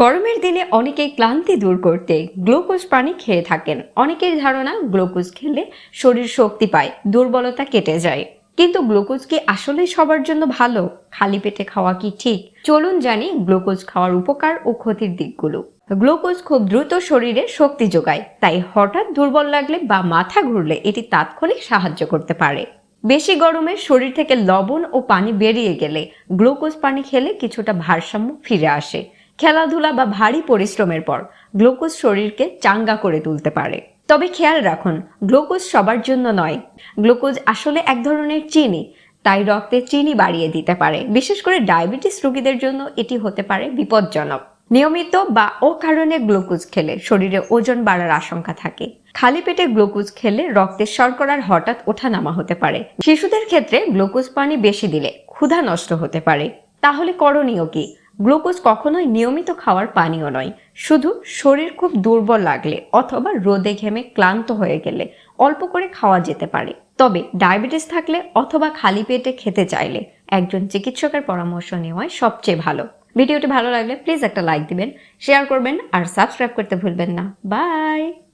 গরমের দিনে অনেকেই ক্লান্তি দূর করতে গ্লুকোজ পানি খেয়ে থাকেন। অনেকের ধারণা গ্লুকোজ খেলে শরীর শক্তি পায়, দুর্বলতা কেটে যায়। কিন্তু গ্লুকোজ কি আসলে সবার জন্য ভালো? খালি পেটে খাওয়া কি ঠিক? চলুন জানি গ্লুকোজ খাওয়ার উপকার ও ক্ষতির দিকগুলো। গ্লুকোজ খুব দ্রুত শরীরে শক্তি যোগায়, তাই হঠাৎ দুর্বল লাগলে বা মাথা ঘুরলে এটি তাৎক্ষণিক সাহায্য করতে পারে। বেশি গরমে শরীর থেকে লবণ ও পানি বেরিয়ে গেলে গ্লুকোজ পানি খেলে কিছুটা ভারসাম্য ফিরে আসে। খেলাধুলা বা ভারী পরিশ্রমের পর গ্লুকোজ শরীরকে চাঙ্গা করে তুলতে পারে। তবে খেয়াল রাখুন, গ্লুকোজ সবার জন্য নয়। গ্লুকোজ আসলে এক ধরনের চিনি, তাই রক্তে চিনি বাড়িয়ে দিতে পারে। বিশেষ করে ডায়াবেটিস রোগীদের জন্য এটি হতে পারে বিপজ্জনক। নিয়মিত বা অকারণে গ্লুকোজ খেলে শরীরে ওজন বাড়ার আশঙ্কা থাকে। খালি পেটে গ্লুকোজ খেলে রক্তের শর্করার হঠাৎ ওঠানামা হতে পারে। শিশুদের ক্ষেত্রে গ্লুকোজ পানি বেশি দিলে ক্ষুধা নষ্ট হতে পারে। তাহলে করণীয় কি? গ্লুকোজ কখনোই নিয়মিত খাওয়ার পানীয় নয়। শুধু শরীর খুব দুর্বল লাগলে অথবা রোদে ঘেমে ক্লান্ত হয়ে গেলে অল্প করে খাওয়া যেতে পারে। তবে ডায়াবেটিস থাকলে অথবা খালি পেটে খেতে চাইলে একজন চিকিৎসকের পরামর্শ নেওয়াই সবচেয়ে ভালো। ভিডিওটি ভালো লাগলে প্লিজ একটা লাইক দিবেন, শেয়ার করবেন আর সাবস্ক্রাইব করতে ভুলবেন না। বাই!